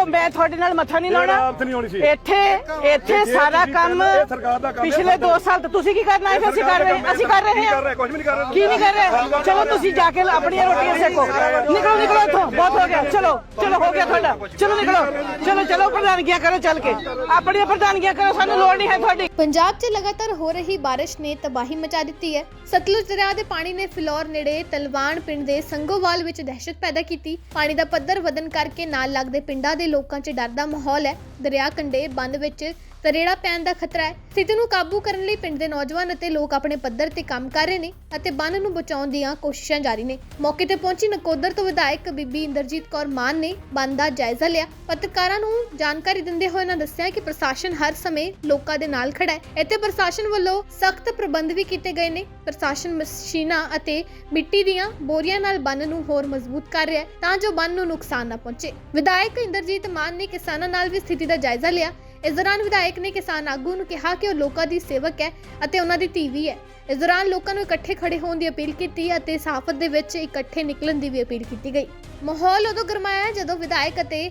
ਦੇਖੋ ਮੈਂ ਤੁਹਾਡੇ ਨਾਲ ਮੱਥਾ ਨਹੀਂ ਲਾਉਣਾ। ਆਪ ਨਹੀਂ ਹੋਣੀ ਸੀ। ਇੱਥੇ ਇੱਥੇ ਸਾਰਾ ਕੰਮ ਕਹਿੰਦੇ ਇਹ ਸਰਕਾਰ ਦਾ ਕੰਮ ਹੈ, ਪਿਛਲੇ 2 ਸਾਲ ਤੋਂ ਤੁਸੀਂ ਕੀ ਕਰਨਾ ਹੈ? ਅਸੀਂ ਕਰ ਰਹੇ ਹਾਂ ਅਸੀਂ ਕਰ ਰਹੇ ਹਾਂ। ਕੁਝ ਵੀ ਨਹੀਂ ਕਰ ਰਹੇ ਕੀ ਨਹੀਂ ਕਰ ਰਹੇ? ਚਲੋ ਤੁਸੀਂ ਜਾ ਕੇ ਆਪਣੀਆਂ ਰੋਟੀਆਂ ਸੇਕੋ। ਨਿਕਲੋ ਨਿਕਲੋ ਇੱਥੋਂ ਬਹੁਤ ਹੋ ਗਿਆ। ਚਲੋ ਚਲੋ ਹੋ ਗਿਆ ਤੁਹਾਡਾ। ਚਲੋ ਨਿਕਲੋ। ਚਲੋ ਚਲੋ ਪ੍ਰਧਾਨਗੀਆਂ ਕਰੋ ਚੱਲ ਕੇ। ਆਪਣੀਆਂ ਪ੍ਰਧਾਨਗੀਆਂ ਕਰੋ ਸਾਨੂੰ ਲੋੜ ਨਹੀਂ ਹੈ ਤੁਹਾਡੀ। ਪੰਜਾਬ 'ਚ ਲਗਾਤਾਰ ਹੋ ਰਹੀ ਬਾਰਿਸ਼ ਨੇ ਤਬਾਹੀ ਮਚਾ ਦਿੱਤੀ ਹੈ। ਸਤਲੁਜ ਦਰਿਆ ਦੇ ਪਾਣੀ ਨੇ ਫਿਲੌਰ ਨੇੜੇ ਤਲਵਾਨ ਪਿੰਡ ਦੇ ਸੰਗੋਵਾਲ ਵਿੱਚ ਦਹਿਸ਼ਤ ਪੈਦਾ ਕੀਤੀ। ਪਾਣੀ ਦਾ ਪੱਧਰ ਵਧਣ ਕਰਕੇ ਨਾਲ ਲੱਗਦੇ ਪਿੰਡਾਂ ਦੇ ਲੋਕਾਂ 'ਚ ਡਰ ਦਾ ਮਾਹੌਲ ਹੈ। ਦਰਿਆ ਕੰਢੇ ਬੰਦ ਵਿੱਚ ਤਰੇੜਾ ਪੈਣ ਦਾ ਖਤਰਾ ਹੈ। ਸਥਿਤੀ ਨੂੰ ਕਾਬੂ ਕਰਨ ਲਈ ਪਿੰਡ ਦੇ ਨੌਜਵਾਨ ਅਤੇ ਲੋਕ ਆਪਣੇ ਪੱਧਰ ਤੇ ਕੰਮ ਕਰ ਰਹੇ ਨੇ ਅਤੇ ਬੰਨ ਨੂੰ ਬਚਾਉਣ ਦੀਆਂ ਕੋਸ਼ਿਸ਼ਾਂ ਜਾਰੀ ਨੇ। ਮੌਕੇ ਤੇ ਪਹੁੰਚੀ ਨਕੋਦਰ ਤੋਂ ਵਿਧਾਇਕ ਬੀਬੀ ਇੰਦਰਜੀਤ ਕੌਰ ਮਾਨ ਨੇ ਬੰਨ ਦਾ ਜਾਇਜ਼ਾ ਲਿਆ। ਪੱਤਰਕਾਰਾਂ ਨੂੰ ਜਾਣਕਾਰੀ ਦਿੰਦੇ ਹੋਏ ਉਹਨਾਂ ਦੱਸਿਆ ਕਿ ਪ੍ਰਸ਼ਾਸਨ ਹਰ ਸਮੇਂ ਲੋਕਾਂ ਦੇ ਨਾਲ ਖੜਾ ਹੈ। ਇੱਥੇ ਪ੍ਰਸ਼ਾਸਨ ਵੱਲੋਂ ਸਖਤ ਪ੍ਰਬੰਧ ਵੀ ਕੀਤੇ ਗਏ ਨੇ। ਪ੍ਰਸ਼ਾਸਨ ਮਸ਼ੀਨਾਂ ਅਤੇ ਮਿੱਟੀ ਦੀਆਂ ਬੋਰੀਆਂ ਨਾਲ ਬੰਨ ਨੂੰ ਹੋਰ ਮਜ਼ਬੂਤ ਕਰ ਰਿਹਾ ਹੈ ਤਾਂ ਜੋ ਬੰਨ ਨੂੰ ਨੁਕਸਾਨ ਨਾ ਪਹੁੰਚੇ। ਵਿਧਾਇਕ ਇੰਦਰਜੀਤ ਮਾਨ ਨੇ ਕਿਸਾਨਾਂ ਨਾਲ ਵੀ ਸਥਿਤੀ ਦਾ ਜਾਇਜ਼ਾ ਲਿਆ। ਇਸ ਦੌਰਾਨ ਵਿਧਾਇਕ ਨੇ ਕਿਸਾਨ ਆਗੂ ਨੂੰ ਕਿਹਾ ਕਿ ਉਹ ਲੋਕਾਂ ਦੀ ਸੇਵਕ ਹੈ ਅਤੇ ਉਹਨਾਂ ਦੀ ਧੀ ਵੀ ਹੈ। ਇਸ ਦੌਰਾਨ ਲੋਕਾਂ ਨੂੰ ਇਕੱਠੇ ਖੜੇ ਹੋਣ ਦੀ ਅਪੀਲ ਕੀਤੀ ਅਤੇ ਸਾਫਤ ਦੇ ਵਿੱਚ ਇਕੱਠੇ ਨਿਕਲਣ ਦੀ ਵੀ ਅਪੀਲ ਕੀਤੀ ਗਈ। ਮਾਹੌਲ ਉਦੋਂ ਗਰਮਾਇਆ ਜਦੋਂ ਵਿਧਾਇਕ ਅਤੇ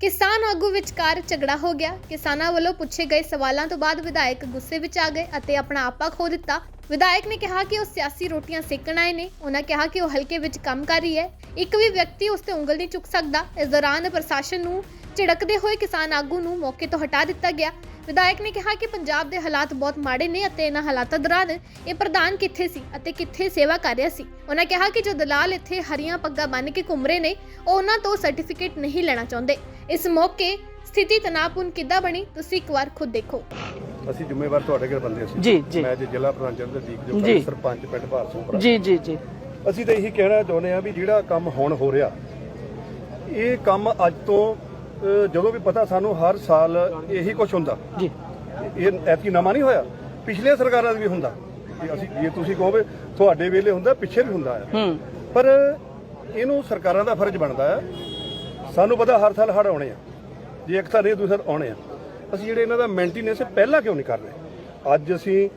ਕਿਸਾਨ ਆਗੂ ਵਿਚਕਾਰ ਝਗੜਾ ਹੋ ਗਿਆ। ਕਿਸਾਨਾਂ ਵੱਲੋਂ ਪੁੱਛੇ ਗਏ ਸਵਾਲਾਂ ਤੋਂ ਬਾਅਦ ਵਿਧਾਇਕ ਗੁੱਸੇ ਵਿੱਚ ਆ ਗਏ ਅਤੇ ਆਪਣਾ ਆਪਾ ਖੋ ਦਿੱਤਾ। ਵਿਧਾਇਕ ਨੇ ਕਿਹਾ ਕਿ ਉਹ ਸਿਆਸੀ ਰੋਟੀਆਂ ਸੇਕਣ ਆਏ ਨੇ। ਉਹਨਾਂ ਕਿਹਾ ਕਿ ਉਹ ਹਲਕੇ ਵਿੱਚ ਕੰਮ ਕਰ ਰਹੀ ਹੈ। ਇੱਕ ਵੀ ਵਿਅਕਤੀ ਉਸ ਤੇ ਉਂਗਲ ਨਹੀਂ ਚੁੱਕ ਸਕਦਾ। ਇਸ ਦੌਰਾਨ ਪ੍ਰਸ਼ਾਸਨ ਨੂੰ ਝਿੜਕਦੇ ਹੋਏ ਕਿਸਾਨ ਆਗੂ ਨੂੰ ਮੌਕੇ ਤੋਂ ਹਟਾ ਦਿੱਤਾ ਗਿਆ। ਵਿਧਾਇਕ ਨੇ ਕਿਹਾ ਕਿ ਪੰਜਾਬ ਦੇ ਹਾਲਾਤ ਬਹੁਤ ਮਾੜੇ ਨੇ ਅਤੇ ਇਹਨਾਂ ਹਾਲਾਤਾਂ ਦੌਰਾਨ ਇਹ ਪ੍ਰਧਾਨ ਕਿੱਥੇ ਸੀ ਅਤੇ ਕਿੱਥੇ ਸੇਵਾ ਕਰ ਰਿਹਾ ਸੀ। ਉਹਨਾਂ ਕਿਹਾ ਕਿ ਜੋ ਦਲਾਲ ਇੱਥੇ ਹਰੀਆਂ ਪੱਗਾਂ ਬੰਨ੍ਹ ਕੇ ਘੁੰਮ ਰਹੇ ਨੇ ਉਹ ਉਹਨਾਂ ਤੋਂ ਸਰਟੀਫਿਕੇਟ ਨਹੀਂ ਲੈਣਾ ਚਾਹੁੰਦੇ। ਇਸ ਮੌਕੇ ਸਥਿਤੀ ਤਣਾਅਪੂਰਨ ਕਿੱਦਾਂ ਬਣੀ ਤੁਸੀਂ ਇੱਕ ਵਾਰ ਖੁਦ ਦੇਖੋ। ਅਸੀਂ ਜ਼ਿੰਮੇਵਾਰ ਤੁਹਾਡੇ ਘਰ ਬੰਦੇ ਅਸੀਂ। ਜੀ, ਜੀ। ਮੈਂ ਜੇ ਜ਼ਿਲ੍ਹਾ ਪ੍ਰਧਾਨ ਚੰਦਰਦੀਪ ਜੋ ਜੀ। ਸਰਪੰਚ ਪਿੰਡ ਭਾਰਸੋਂ ਜੀ ਜੀ ਜੀ। ਅਸੀਂ ਤਾਂ ਇਹੀ ਕਹਿਣਾ ਚਾਹੁੰਦੇ ਆ ਵੀ ਜਿਹੜਾ ਕੰਮ ਹੁਣ ਹੋ ਰਿਹਾ ਇਹ ਕੰਮ ਅੱਜ ਤੋਂ ਜਦੋਂ ਵੀ ਪਤਾ ਸਾਨੂੰ ਹਰ ਸਾਲ ਇਹੀ ਕੁਝ ਹੁੰਦਾ। ਜੀ। ਇਹ ਐਤਕੀ ਨਵਾਂ ਨਹੀਂ ਹੋਇਆ ਪਿਛਲੇ ਸਰਕਾਰਾਂ ਦਾ ਵੀ ਹੁੰਦਾ। ਅਸੀਂ ਜੇ ਤੁਸੀਂ ਕਹੋਗੇ ਤੁਹਾਡੇ ਵੇਲੇ ਹੁੰਦਾ ਪਿੱਛੇ ਵੀ ਹੁੰਦਾ ਹੂੰ। ਪਰ ਇਹਨੂੰ ਸਰਕਾਰਾਂ ਦਾ ਫਰਜ਼ ਬਣਦਾ ਹੈ ਸਾਨੂੰ ਪਤਾ ਹਰ ਸਾਲ ਹੜ ਆਉਣੇ ਆ। ਜੇ ਇੱਕ ਤਾਂ ਨਹੀਂ ਦੂਸਰਾ ਆਉਣੇ ਆ। ਅਸੀਂ ਜਿਹੜੇ ਇਹਨਾਂ ਦਾ ਮੇਨਟੇਨੈਂਸ ਪਹਿਲਾਂ ਕਿਉਂ ਨਹੀਂ ਕਰ ਰਹੇ? ਅੱਜ ਅਸੀਂ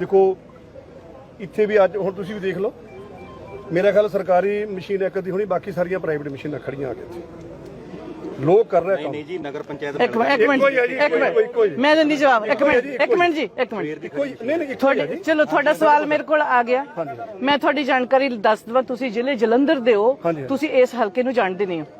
ਦੇਖੋ ਇੱਥੇ ਵੀ ਅੱਜ ਹੁਣ ਤੁਸੀਂ ਵੀ ਦੇਖ ਲਓ। ਮੇਰਾ ਖਿਆਲ ਸਰਕਾਰੀ ਮਸ਼ੀਨ ਇੱਕ ਦੀ ਹੋਣੀ ਬਾਕੀ ਸਾਰੀਆਂ ਪ੍ਰਾਈਵੇਟ ਮਸ਼ੀਨਾਂ ਖੜੀਆਂ ਆ ਕੇ ਇੱਥੇ। ਲੋਕ ਕਰ ਰਹੇ ਕੰਮ। ਨਹੀਂ ਜੀ ਨਗਰ ਪੰਚਾਇਤ ਇੱਕ ਮਿੰਟ ਇੱਕ ਮਿੰਟ ਇੱਕੋ। ਮਿੰਟ। ਮੈਂ ਦਿੰਦੀ ਜਵਾਬ ਇੱਕ ਮਿੰਟ ਜੀ, ਇੱਕ ਮਿੰਟ ਜੀ ਇੱਕ ਮਿੰਟ। ਹੀ ਨਹੀਂ ਨਹੀਂ ਤੁਹਾਡੀ ਜੀ। ਚਲੋ ਤੁਹਾਡਾ ਸਵਾਲ ਮੇਰੇ ਕੋਲ ਆ ਗਿਆ। ਮੈਂ ਤੁਹਾਡੀ ਜਾਣਕਾਰੀ ਦੱਸ ਦਵਾਂ ਤੁਸੀਂ ਜ਼ਿਲ੍ਹੇ ਜਲੰਧਰ ਦੇ ਹੋ। ਤੁਸੀਂ ਇਸ ਹਲਕੇ ਨੂੰ ਜਾਣਦੇ ਨਹੀਂ ਹੋ।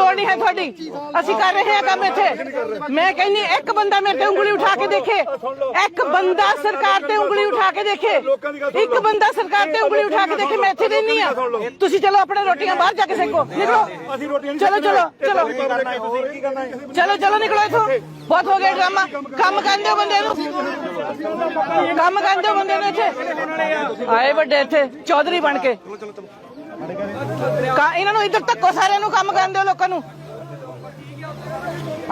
ਲੋੜ ਨਹੀਂ ਹੈ ਤੁਹਾਡੀ। ਅਸੀਂ ਕਰ ਰਹੇ ਹਾਂ ਕੰਮ ਇੱਥੇ। ਮੈਂ ਕਹਿੰਨੀ ਇੱਕ ਬੰਦਾ ਮੇਰੇ ਤੇ ਉਂਗਲੀ ਉਠਾ ਕੇ ਦੇਖੇ। ਇੱਕ ਬੰਦਾ ਸਰਕਾਰ ਤੇ ਉਂਗਲੀ ਉਠਾ ਕੇ ਦੇਖੇ। ਇੱਕ ਬੰਦਾ ਸਰਕਾਰ ਤੇ ਉਂਗਲੀ ਉਠਾ ਕੇ ਦੇਖੇ ਮੈਂ ਇੱਥੇ ਰਹਿਨੀ ਆ ਤੁਸੀਂ ਚਲੋ ਆਪਣੇ ਰੋਟੀਆਂ ਬਾਹਰ ਜਾ ਕੇ ਸੇਕੋ। ਨਿਕਲੋ। ਅਸੀਂ ਰੋਟੀਆਂ ਨਹੀਂ ਚਲੋ ਚਲੋ ਚਲੋ। ਹੈ ਚਲੋ ਚਲੋ ਨਿਕਲੋ ਇੱਥੋਂ। ਬਹੁਤ ਹੋ ਗਿਆ ਡਰਾਮਾ। ਕੰਮ ਕਰਨ ਦਿਓ ਬੰਦੇ ਨੂੰ। ਕੰਮ ਕਰਨ ਦਿਓ ਬੰਦੇ ਨੂੰ ਇੱਥੇ। ਆਏ ਵੱਡੇ ਇੱਥੇ ਚੌਧਰੀ ਬਣ ਕੇ। ਕਾ ਇਹਨਾਂ ਨੂੰ ਇੱਧਰ ਧੱਕੋ ਸਾਰਿਆਂ ਨੂੰ ਕੰਮ ਕਰਨ ਦਿਓ ਲੋਕਾਂ ਨੂੰ।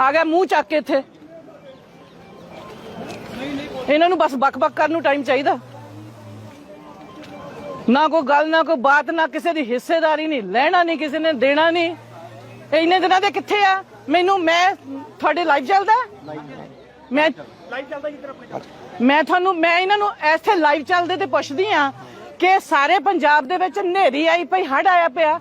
ਆ ਗਿਆ ਮੂੰਹ ਚੱਕ ਕੇ ਇੱਥੇ। ਇਹਨਾਂ ਨੂੰ ਬਸ ਬਕ-ਬਕ ਕਰਨ ਨੂੰ ਟਾਈਮ ਚਾਹੀਦਾ। ਨਾ ਕੋਈ ਗੱਲ, ਨਾ ਕੋਈ ਬਾਤ, ਨਾ ਕਿਸੇ ਦੀ ਹਿੱਸੇਦਾਰੀ ਨਹੀਂ, ਲੈਣਾ ਨਹੀਂ, ਕਿਸੇ ਨੇ ਦੇਣਾ ਨਹੀਂ। ਇੰਨੇ ਦਿਨਾਂ ਦੇ ਕਿੱਥੇ ਆ? ਮੈਨੂੰ, ਮੈਂ, ਤੁਹਾਡੇ ਲਾਈਵ ਚੱਲਦਾ? ਮੈਂ ਲਾਈਵ ਚੱਲਦਾ ਮੈਂ ਤੁਹਾਨੂੰ, ਮੈਂ ਇਹਨਾਂ ਨੂੰ ਇੱਥੇ ਲਾਈਵ ਚੱਲਦੇ ਤੇ ਪੁੱਛਦੀ ਆ ਕਿ ਸਾਰੇ ਪੰਜਾਬ ਦੇ ਵਿੱਚ ਹਨੇਰੀ ਆਈ ਪਈ ਹੜ ਆਇਆ ਪਿਆ।